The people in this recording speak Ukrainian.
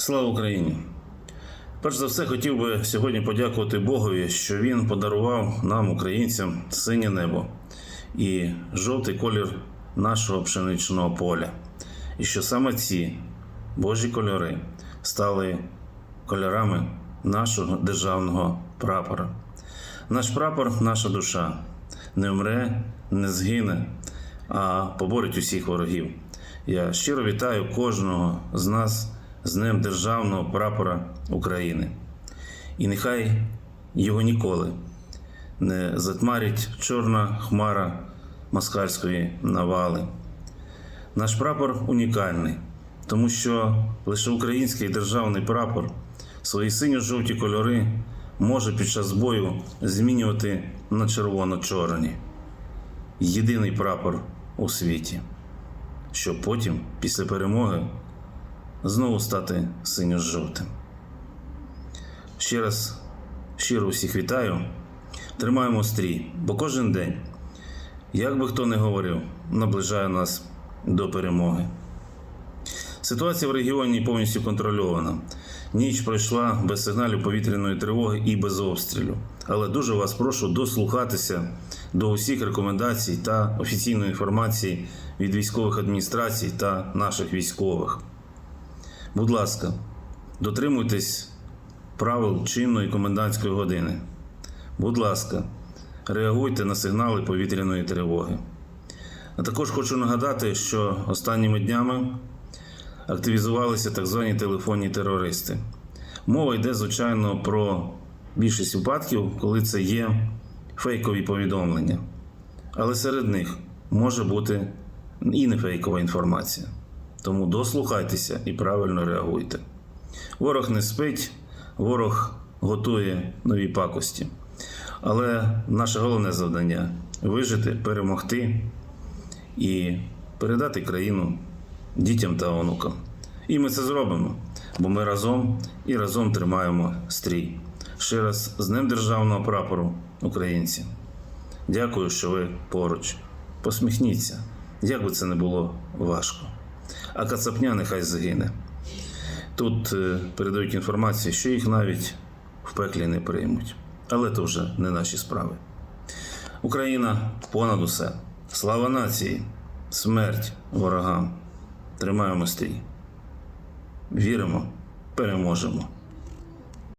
Слава Україні! Перш за все, хотів би сьогодні подякувати Богові, що він подарував нам, українцям, синє небо і жовтий колір нашого пшеничного поля. І що саме ці Божі кольори стали кольорами нашого державного прапора. Наш прапор, наша душа не вмре, не згине, а поборить усіх ворогів. Я щиро вітаю кожного з нас з Днем Державного прапора України. І нехай його ніколи не затмарить чорна хмара москальської навали. Наш прапор унікальний, тому що лише український державний прапор свої синьо-жовті кольори може під час бою змінювати на червоно-чорні. Єдиний прапор у світі, щоб потім, після перемоги, знову стати синьо-жовтим. Ще раз щиро усіх вітаю. Тримаємо стрій, бо кожен день, як би хто не говорив, наближає нас до перемоги. Ситуація в регіоні повністю контрольована. Ніч пройшла без сигналів повітряної тривоги і без обстрілу. Але дуже вас прошу дослухатися до усіх рекомендацій та офіційної інформації від військових адміністрацій та наших військових. Будь ласка, дотримуйтесь правил чинної комендантської години. Будь ласка, реагуйте на сигнали повітряної тривоги. А також хочу нагадати, що останніми днями активізувалися так звані телефонні терористи. Мова йде, звичайно, про більшість випадків, коли це є фейкові повідомлення. Але серед них може бути і не фейкова інформація. Тому дослухайтеся і правильно реагуйте. Ворог не спить, ворог готує нові пакості. Але наше головне завдання вижити, перемогти і передати країну дітям та онукам. І ми це зробимо, бо ми разом і разом тримаємо стрій. Ще раз з Днем Державного прапору українці. Дякую, що ви поруч. Посміхніться, як би це не було важко. А кацапня нехай загине. Тут е, передають інформацію, що їх навіть в пеклі не приймуть. Але це вже не наші справи. Україна понад усе. Слава нації, смерть ворогам. Тримаємо стрій. Віримо, переможемо.